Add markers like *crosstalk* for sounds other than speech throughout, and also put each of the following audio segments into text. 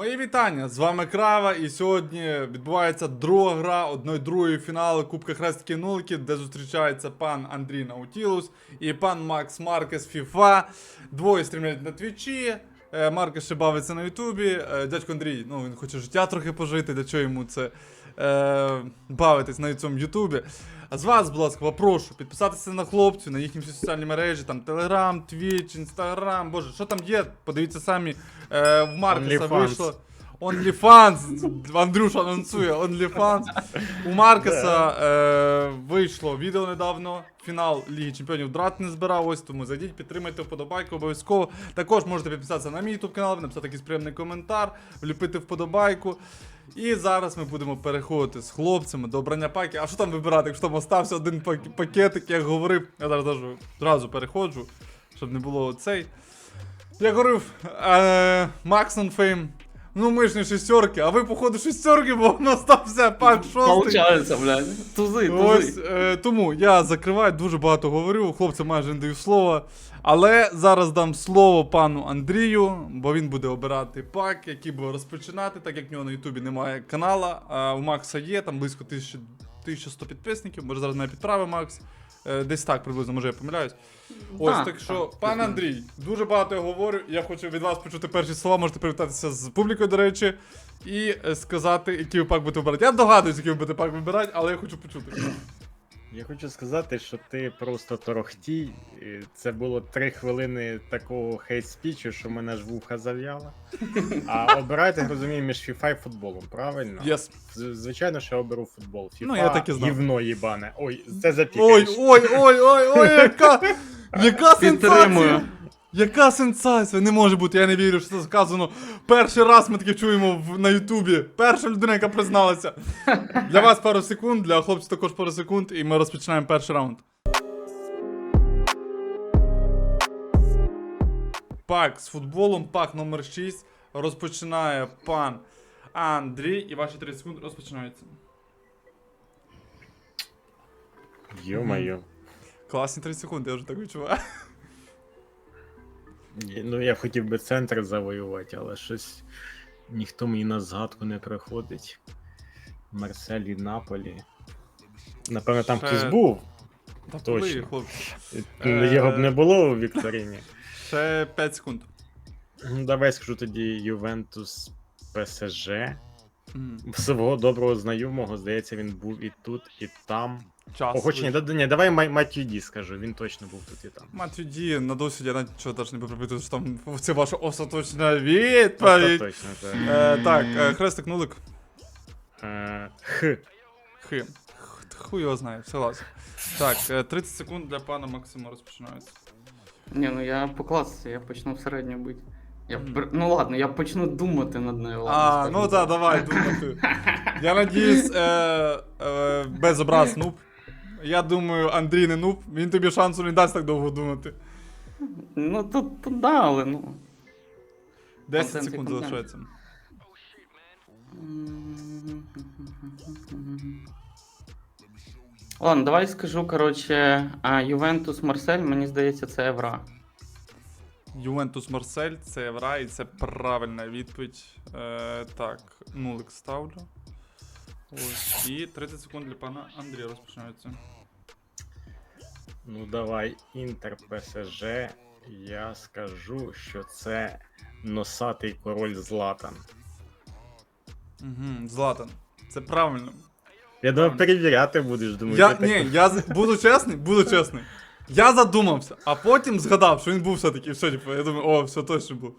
Мої вітання! З вами Крава, і сьогодні відбувається друга гра одної другої фіналу Кубка Хрестиків Нуликів, де зустрічається пан Андрій Наутілус і пан Макс Маркес FIFA. Двоє стрімлять на твічі. е, Маркес ще бавиться на Ютубі. е, Дядько Андрій, ну він хоче життя трохи пожити, для чого йому це е, бавитись на цьому Ютубі. А з вас, будь ласка, попрошу підписатися на хлопців, на їхні всі соціальні мережі, там Telegram, Twitch, Instagram, боже, що там є? Подивіться самі. Е, в Маркеса вийшло. OnlyFans, Андрюша анонсує OnlyFans. У Маркеса е, вийшло відео недавно. Фінал Ліги Чемпіонів драт не збирав. Ось тому зайдіть, підтримайте вподобайку обов'язково. Також можете підписатися на мій YouTube канал, написати якийсь приємний коментар, вліпити вподобайку. І зараз ми будемо переходити з хлопцями до обрання паки. А що там вибирати, якщо там остався один пак- пакетик, як говорив. Я зараз одразу, одразу переходжу, щоб не було цей. Я говорив, е, Фейм Fame. Ну ми ж не шістерки, а ви, походу, шістерки, бо в нас стався пак шостий. Получається, блядь. Тузи, Ось тузи. е, тому я закриваю, дуже багато говорю, хлопцям майже не даю слова. Але зараз дам слово пану Андрію, бо він буде обирати пак, який буде розпочинати, так як в нього на Ютубі немає канала. А у Макса є, там близько 1000 1100 підписників. Може зараз мене підправи Макс. Е, Десь так приблизно, може я помиляюсь. Ось Так, так що, пан. Андрій, дуже багато я говорю. Я хочу від вас почути перші слова, можете привітатися з публікою, до речі, і е, сказати, який ви пак будете вибирати. Я догадуюсь, який ви будете пак вибирати, але я хочу почути. Я хочу сказати, що ти просто торохтій. Це було три хвилини такого хейт-спічу, що мене ж вуха зав'яла. А обирати, розумію, між FIFA і футболом, правильно? Yes. З- Звичайно, що я оберу футбол. FIFA Ну, я так і знав. гівно їбане. Ой, це Ой, ой, ой, ой, ой, яка, яка сенсація! Яка сенсація? Не може бути, я не вірю, що це сказано. Перший раз ми таке чуємо в, на Ютубі. Перша людина, яка призналася. Для вас пару секунд, для хлопців також пару секунд, і ми розпочинаємо перший раунд. Пак з футболом, пак номер 6 розпочинає пан Андрій, і ваші 30 секунд розпочинаються. Йо-моє. Класні 30 секунд, я вже так відчуваю. Ну, я хотів би центр завоювати, але щось ніхто мені на згадку не приходить. Марселі Наполі. Напевно, там Ще- хтось був. Та Точно. були, хлопці. Ну, Е, Його б не було у Вікторіні. *laughs* Ще 5 секунд. Ну, давай скажу тоді Ювентус ПСЖ. Мгм. Свого доброго знайомого, здається, він був і тут, і там. Час. О, хоч ні, да, да, ні, давай Май- Матью Ді скажу, він точно був тут і там. Матвій Ді, на досвіді я навіть нічого теж не буду робити, що там це ваша остаточна відповідь. Остаточно, це. Е, так, е, хрестик нулик. Е, Х. Хи. Х- Хуй його знає, согласен. Так, е, 30 секунд для пана Максима розпочинаються. Ні, ну я по класиці, я почну в середню бити. Я Мгм. пр- Ну ладно, я почну думати над нею. Ладно, А, скажу ну так, давай, думати. *laughs* Я надіюсь, е, е, без образ нуб. Я думаю, Андрій не нуб, він тобі шансу не дасть так довго думати. Ну тут, тут да, але ну. 10 Контент і секунд контент. залишається. Ладно, давай скажу, коротше, а, Ювентус Марсель, мені здається, це Евра. Ювентус Марсель, це Евра, і це правильна відповідь. Е, так, нулик ставлю. Ось. І 30 секунд для пана Андрія розпочинаються. Ну давай, Інтер ПСЖ. Я скажу, що це носатий король Златан. Угу, Златан. Це правильно. Я думаю, перевіряти будеш, думаю, Я, ти ні, так- я з- буду чесний, буду чесний. Я задумався, а потім згадав, що він був все-таки, все, типу, я думаю, о, все точно був.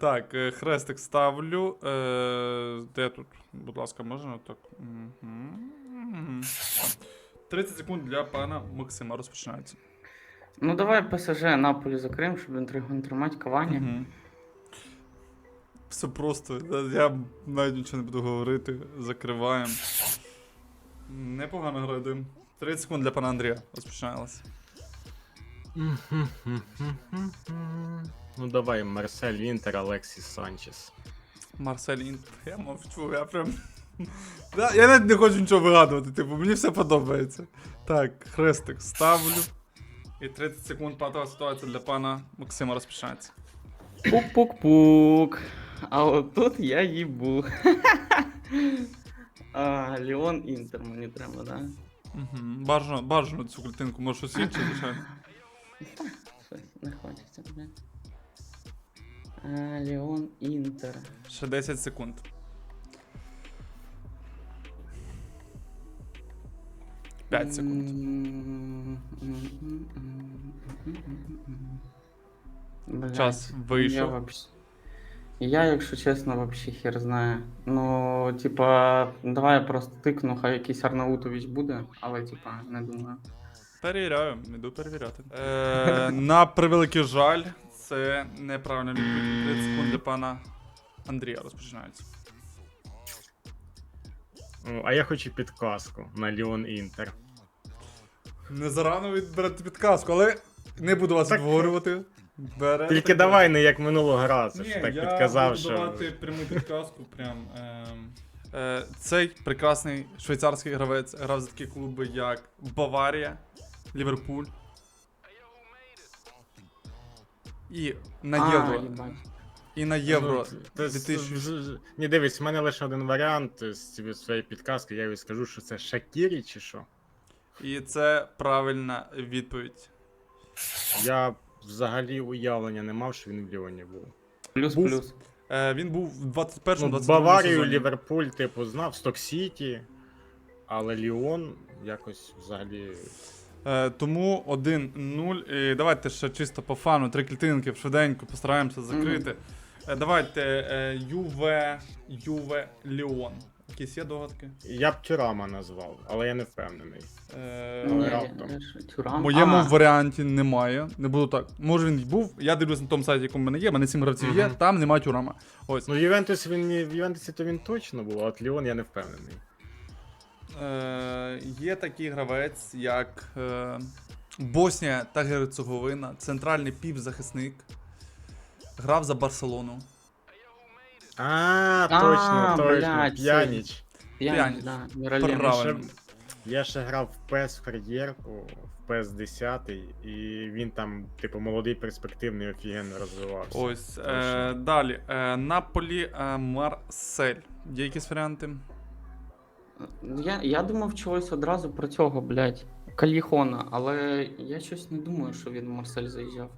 Так, е, хрестик ставлю. Е, де тут? Будь ласка, можна так. Мгм. 30 секунд для пана Максима розпочинається. Ну давай ПСЖ Наполі закриємо, щоб інтригу не тримати Кавані. Мгм. Все просто. Я- Я навіть нічого не буду говорити. Закриваємо. Непогано граємо. 30 секунд для пана Андрія. Розпочиналося. Ну давай, Марсель Інтер, Алексіс Санчес. Марсель Інтер. Я мовчу, я прям. Я навіть не хочу нічого вигадувати, типу, мені все подобається. Так, хрестик ставлю. І 30 секунд патова ситуація для пана Максима розпочинається. Пук-пук-пук. А от тут я їбу. а, Ліон Інтер мені треба, да? Угу. Бажано, бажано цю клітинку, може щось інше, звичайно. Щось не хочеться, блядь. А, Ліон Інтер. Ще 10 секунд. 5 секунд. Блядь, Час Я, вийшов. вообще... я, якщо чесно, вообще хер знаю. Ну, типа, давай я просто тикну, хай якийсь Арнаутович буде, але типа, не думаю. Перевіряю, іду перевіряти. *laughs* Е, на превеликий жаль, це неправильна відповідь. 30 секунд для пана Андрія розпочинаються. Ну, А я хочу підказку на Ліон Інтер. Не зарано відберете підказку, але не буду вас Так- відговорювати. Берете. Тільки давай не як минулого разу, Ні, що так я підказав, буду що. давати пряму підказку. Прям, ем, е, цей прекрасний швейцарський гравець грав за такі клуби, як Баварія, Ліверпуль. І на А, євро. І на євро. Ну, то- 2000. з- з- Ні, дивись, в мене лише один варіант з своєї підказки, я їй скажу, що це Шакірі чи що. І це правильна відповідь. Я взагалі уявлення не мав, що він в Ліоні був. Був. Плюс-плюс. Е, він був в 21-му, Ну, 22-му Баварію, сезоні. Ліверпуль, типу, знав, Сток Сіті, але Ліон якось взагалі. Е, тому 1-0. І давайте ще чисто по фану. Три клітинки швиденько постараємося закрити. Е, давайте е, Юве, Юве, Ліон. Якісь є догадки? Я б Тюрама назвав, але я не впевнений. Е, Ні, раптом. Тюрам. в моєму А, варіанті немає. Не буду так. Може він був. Я дивлюсь на тому сайті, якому в мене є. в мене 7 гравців є, там немає тюрама. Ось. Ну, Ювентус він в Ювентусі то він точно був, а от Ліон я не впевнений. Е, є такий гравець, як е, Боснія та Герцеговина, центральний півзахисник. Грав за Барселону. А, А, точно, точно, блядь, П'яніч. П'яніч, П'яніч. да, Міралєм. Правильно. Я ще грав в PES Кар'єрку, в PES 10, і він там, типу, молодий, перспективний, офігенно розвивався. Ось. Е, далі. Е, Наполі е, Марсель. Є якісь варіанти? Я, я думав чогось одразу про цього, блядь, Каліхона, але я щось не думаю, що він в Марсель заїжджав.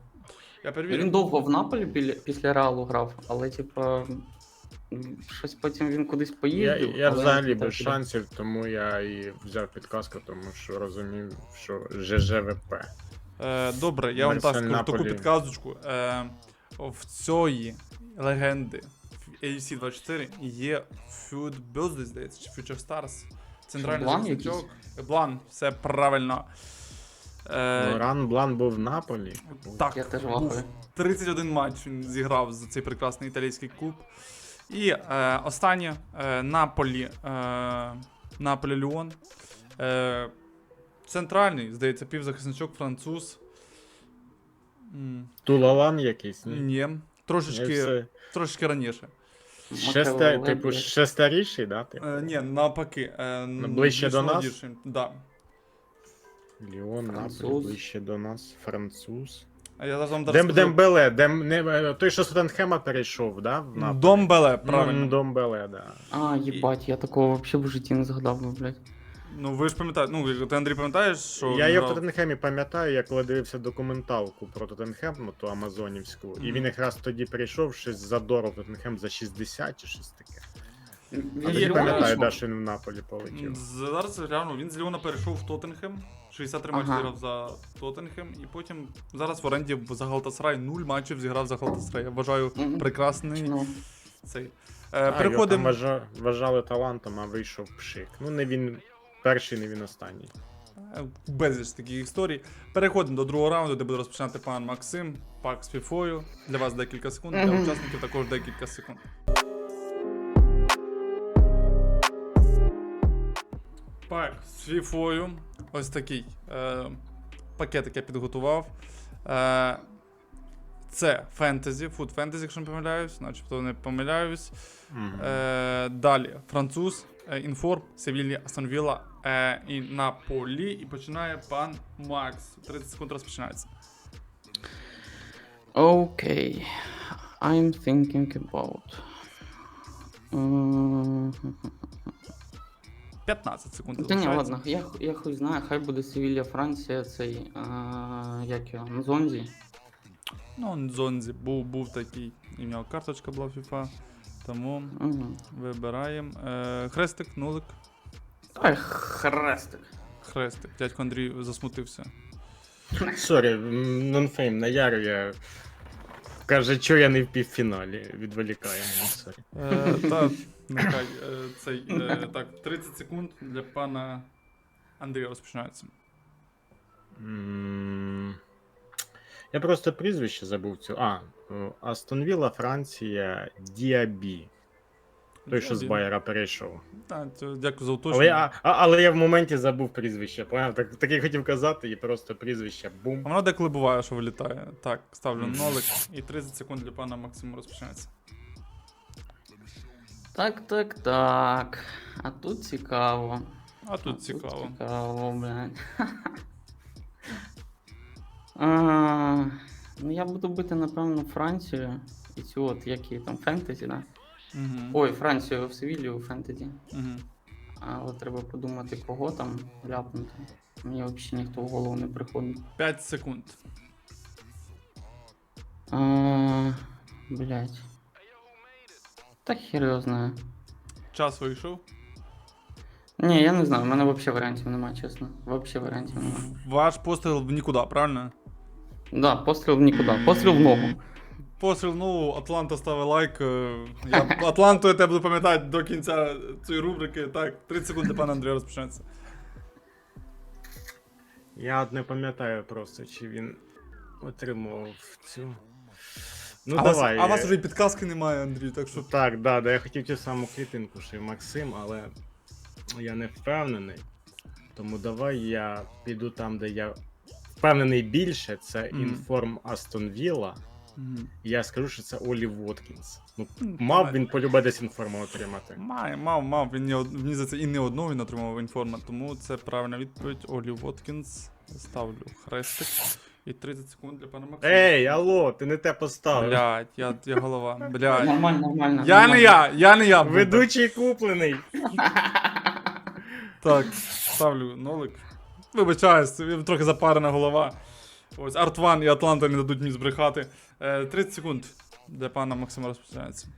Я Він довго в Наполі біля, після Реалу грав, але типа. Щось потім він кудись Я, поїздив. я але взагалі без шансів, тому я і взяв підказку, тому що розумів, що ЖЖВП. Е, добре, я вам так скажу таку підказочку. Е, в цієї легенди в AFC 24 є Food здається, чи Future Stars. Центральний Блан захисничок. Блан, все правильно. Е, Ну, Ран Блан був в Наполі. так, Я теж був вахую. 31 матч він зіграв за цей прекрасний італійський клуб. І е, останнє е, Наполі. Е, Наполі Ліон. Е, центральний, здається, півзахисничок француз. М, Тулалан якийсь, ні? Ні, Я трошечки, все- трошечки раніше. Шесте, Макевеле, типу, блядь. ще старіший, да? Типу? Е, ні, навпаки. Е, Ну, ближче до нас? Да. Ліон, Наполі, Француз. ближче до нас, француз. А я зараз вам Дем. Дембеле, Дем, не, е, той, що з Тоттенхема перейшов, да? в Наполі? Домбеле, правильно. М, Домбеле, да. А, їбать, я такого вообще в житті не згадав би, блядь. Ну ви ж пам'ятаєте, ну ти Андрій пам'ятаєш, що. Я його в Тоттенхемі пам'ятаю, я коли дивився документалку про Тоттенхем, ну ту амазонівську, і він якраз тоді прийшов щось за дорого Тоттенхем за 60 чи щось таке. А з пам'ятаю, да, що він в Наполі полетів. Зараз гляну, він з Ліона перейшов в Тоттенхем. 63 матчі Ага. зіграв за Тоттенхем, і потім зараз в оренді за Галтасрай 0 матчів зіграв за Галтасрай. Я вважаю Мгм. прекрасний Ну, цей. Е, А, його там вважали талантом, а вийшов пшик. Ну, не він перший, не він останній. Е, Безліч таких історій. Переходимо до другого раунду, де буде розпочинати пан Максим. Пак з фіфою. Для вас декілька секунд, для учасників також декілька секунд. Пак з фіфою. Ось такий е, пакетик я підготував. Е, це фентезі, фуд фентезі, якщо не помиляюсь, начебто не помиляюсь. Е, далі француз, інформ, Севілі, Астон Вілла е, і Наполі. І починає пан Макс. 30 секунд розпочинається. окей. I'm thinking about. М, 15 секунд. Та ні, ладно, я, я хуй знаю, хай буде Севілля, Франція, цей, а, як його, Нзонзі. Ну, Зонзі був, був такий. І в нього карточка була FIFA. Тому Угу. вибираємо. Е, хрестик, нулик. Ой, хрестик. Хрестик. Дядько Андрій засмутився. Сорі, м, нонфейм наярює. Каже, що я не в півфіналі. Відволікає. Ну, Сорі. Е, та, нехай е, цей. Е, так, 30 секунд для пана Андрія розпочинається. М, Я просто прізвище забув цю. А, е, Астон Вілла, Франція, Діабі. Той, що з. Байера перейшов. Та, це дякую за Але я, а, але я в моменті забув прізвище. Поняв? Так, так я хотів казати, і просто прізвище бум. А воно деколи буває, що вилітає. Так, ставлю нолик і 30 секунд для пана Максима розпочинається. Так, так, так. А тут цікаво. А тут цікаво. Цікаво, блядь. *laughs* А, ну я буду бити, напевно, Францію. І цю от, як її там, фентезі, да? Угу. Ой, Францію в Севілію фентезі. Угу. Але треба подумати, кого там ляпнути. Мені взагалі ніхто в голову не приходить. 5 секунд. А, блядь. Та хер його знає. Час вийшов. Ні, я не знаю, в мене взагалі варіантів немає, чесно. Взагалі варіантів немає. Ваш постріл в нікуди, правильно? Да, постріл в нікуди. Постріл в ногу. Постріл, ну, Атланта ставить лайк. е, Я Атланту я тебе буду пам'ятати до кінця цієї рубрики. Так, 30 секунд для пана Андрія розпочинається. Я от не пам'ятаю просто, чи він отримував цю. Ну а, давай. вас, а у вас вже й підказки немає, Андрій, так що. Так, да, да, я хотів ту саму клітинку, що й Максим, але я не впевнений. Тому давай я піду там, де я впевнений більше, це інформ Астон Вілла. Я скажу, що це Олі Воткінс. Ну, Ну, мав він полюбе десь інформу отримати. Має, мав, мав. Він не, мені здається, і не одного він отримав інформа, тому це правильна відповідь. Олі Воткінс. Ставлю хрестик. І 30 секунд для пана Максима. Ей, алло, ти не те поставив. Блядь, я, я голова. *laughs* Блядь. Нормально, нормально. Я не я, я не я. Ведучий куплений. Так, ставлю нолик. Вибачаюсь, трохи запарена голова. Ось Артван і Атланта не дадуть мені збрехати. Е, 30 секунд для пана Максима розпочинається.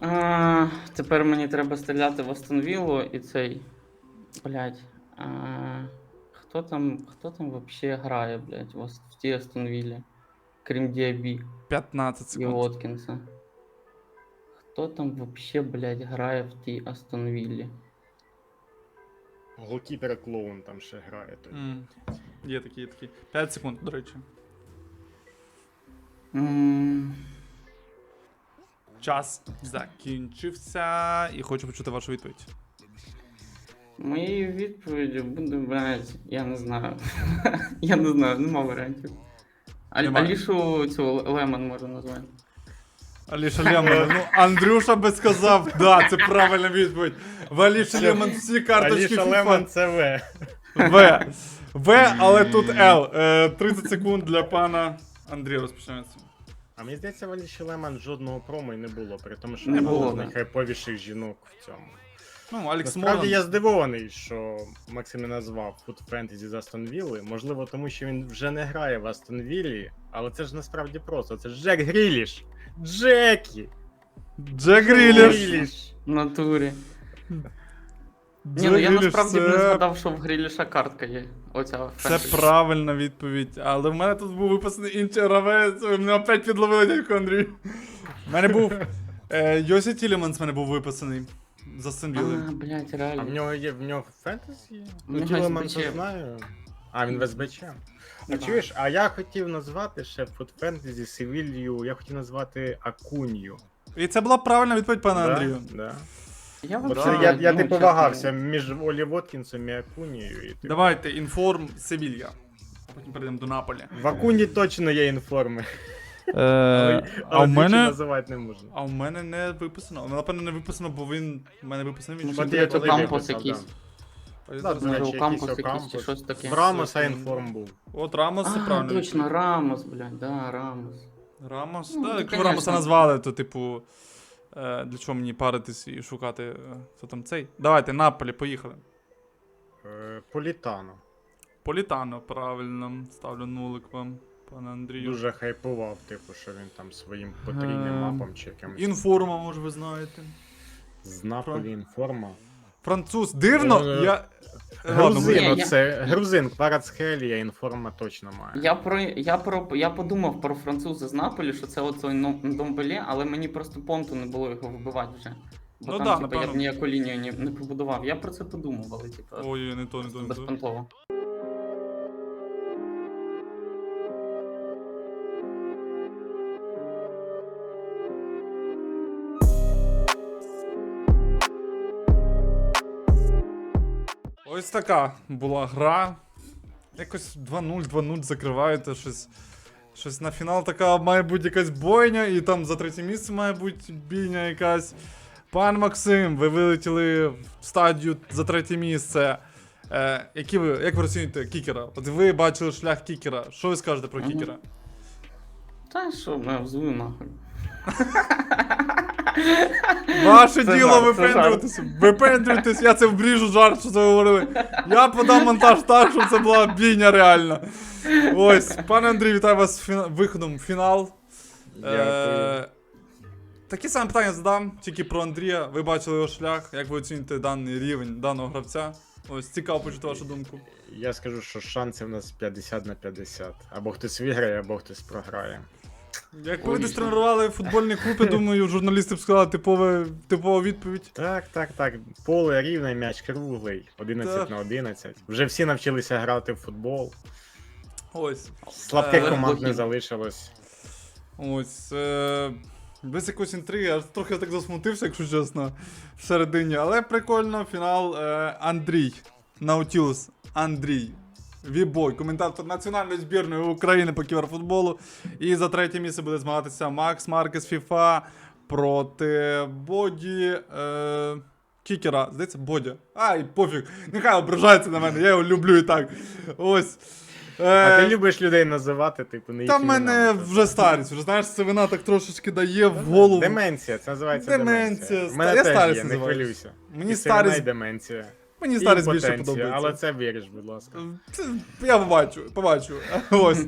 А, тепер мені треба стріляти в Астон Віллу і цей. Блять. А, хто там, хто там вообще грає, блять, в, тій Астон Віллі? Крім Діабі 15 і секунд. Воткінса. Хто там вообще, блять, грає в тій Астон Віллі? Голкіпер клоун там ще грає. той. М, Є такі, є такі. 5 секунд, до речі. М, Час закінчився і хочу почути вашу відповідь. Моєю відповіддю буде, блять, я не знаю. *laughs* я не знаю, нема варіантів. А, Немає. Алішу цю Лемон можу назвати. Аліша Лемон, ну Андрюша би сказав, да, це правильна відповідь. В Аліші Лемон всі карточки Аліша FIFA. Лемон це В. В. В, але тут Л. Е, 30 секунд для пана Андрія розпочинається. А мені здається, в Аліші Лемон жодного промо й не було, при тому, що Не вона було, з да. найхайповіших жінок в цьому. Ну, Алекс Насправді Моран. я здивований, що Максим не назвав Food Fantasy з Астон Вілли. Можливо, тому що він вже не грає в Астон Віллі, але це ж насправді просто. Це ж Джек Гріліш! Джекі! Джек Гріліш. Гріліш! В натурі. Джек Ні, ну я Гріліш, насправді б не це- згадав, що в Гріліша картка є. Оця Це правильна відповідь, але в мене тут був виписаний інший гравець, ви мене опять підловили, дядько Андрій. У мене був. Е, Йосі Тіліманс в мене був виписаний. За А, Сенвілем. блядь, А в реально. нього є в нього фентезі? В Ну, нього Тілеман СБЧ. це знаю. А, він в СБЧ. А чуєш, а я хотів назвати ще Food Fantasy Севілью, я хотів назвати Акунью. І це була правильна відповідь, пане Да? Андрію. Да. Я Бо вообще, це я, я ну, типу вагався між Олі Воткінсом і Акунією. І, типу, Давайте, інформ Севілья. А потім перейдемо до Наполі. В Акуні точно є інформи. Е, а у двічі мене. називати не можна. А у мене не виписано. Ну, Напевно, не виписано, бо він. У мене виписаний він. Ну, От я коли Кампус якийсь. Да. А Да, зараз Може, у Кампус якийсь чи щось таке. В Рамоса інформ був. От Рамос це А, правильно. точно, Рамос, блядь, да, Рамос. Рамос? Ну, так, то, як ви Рамоса назвали, то типу. Е, для чого мені паритись і шукати, е, хто там цей? Давайте, Наполі, поїхали. Е, Політано. Політано, правильно. Ставлю нулик вам, пане Андрію. Дуже хайпував, типу, що він там своїм потрійним Ем, мапом чи якимось. Інформа, може, ви знаєте. З Наполі інформа. Француз. Дивно, Е, я. Ладно, Грузин, Ні, я- оце грузин, Кварацхелія, інформа точно має. Я про я про я подумав про француза з Наполі, що це оцей Ну- Домбелі, але мені просто понту не було його вибивати вже. Бо Ну там, да, типу, я напевно. б ніяку лінію не, не побудував. Я про це подумав, але типу, Ой, не то, не то, не то. безпонтово. Ось така була гра. Якось 2-0, 2-0 закриваєте щось. Щось на фінал така має бути якась бойня, і там за третє місце має бути бійня якась. Пан Максим, ви вилетіли в стадію за третє місце. Е, які ви, як ви розцінюєте кікера? От ви бачили шлях кікера. Що ви скажете про кікера? Та що, не взую нахуй. *laughs* Ваше Це діло жарт, випендрюватися. Випендрюйтесь, я це вбріжу жарт, що це говорили. Я подам монтаж так, щоб це була бійня реальна. Ось, пане Андрій, вітаю вас з фіна- виходом в фінал. Дякую. Е, Такі самі питання задам, тільки про Андрія. Ви бачили його шлях, як ви оцінюєте даний рівень даного гравця? Ось цікаво почути вашу думку. Я скажу, що шанси в нас 50 на 50. Або хтось виграє, або хтось програє. Як ви десь тренували футбольний клуб, я думаю, журналісти б сказали типове, типова відповідь. Так, так, так. Поле рівне, м'яч круглий, 11 Так. на 11. Вже всі навчилися грати в футбол. Ось. Слабких Е, команд не залишилось. Ось. Е- без якоїсь інтриги, я трохи так засмутився, якщо чесно, всередині. Але прикольно, фінал е- Андрій. Наутілус Андрій. Вібой, коментатор національної збірної України по кіберфутболу. І за третє місце буде змагатися Макс Маркес Фіфа проти Боді. Е- Кікера, здається, Бодя. Ай, пофіг. Нехай ображається на мене, я його люблю і так. Ось. А Е, ти любиш людей називати, типу, не та в мене іменами. вже старість, вже знаєш, це вина так трошечки дає в голову. Деменція, це називається Деменція. деменція. У мене я теж старість є, не називаю. хвилюйся. Мені І сивина, старість, і деменція. Мені старість більше подобається. Але це віриш, будь ласка. Я побачу, побачу. *laughs* Ось.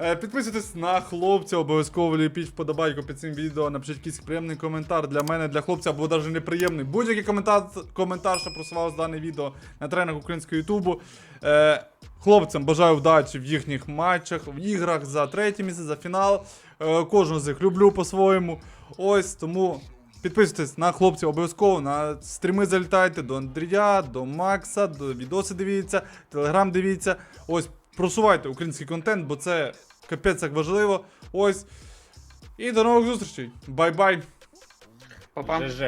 Е, Підписуйтесь на хлопця, обов'язково ліпіть вподобайку під цим відео, напишіть якийсь приємний коментар для мене, для хлопця, або навіть неприємний. Будь-який коментар, коментар, що просував дане відео на тренах українського Ютубу. Е, хлопцям бажаю вдачі в їхніх матчах, в іграх за третє місце, за фінал. Е, кожного з них люблю по-своєму. Ось тому. Підписуйтесь на хлопців обов'язково, на стріми залітайте до Андрія, до Макса, до відоси дивіться, телеграм дивіться. Ось просувайте український контент, бо це капець як важливо. Ось. І до нових зустрічей. Бай-бай. Па-па. ЖЖ.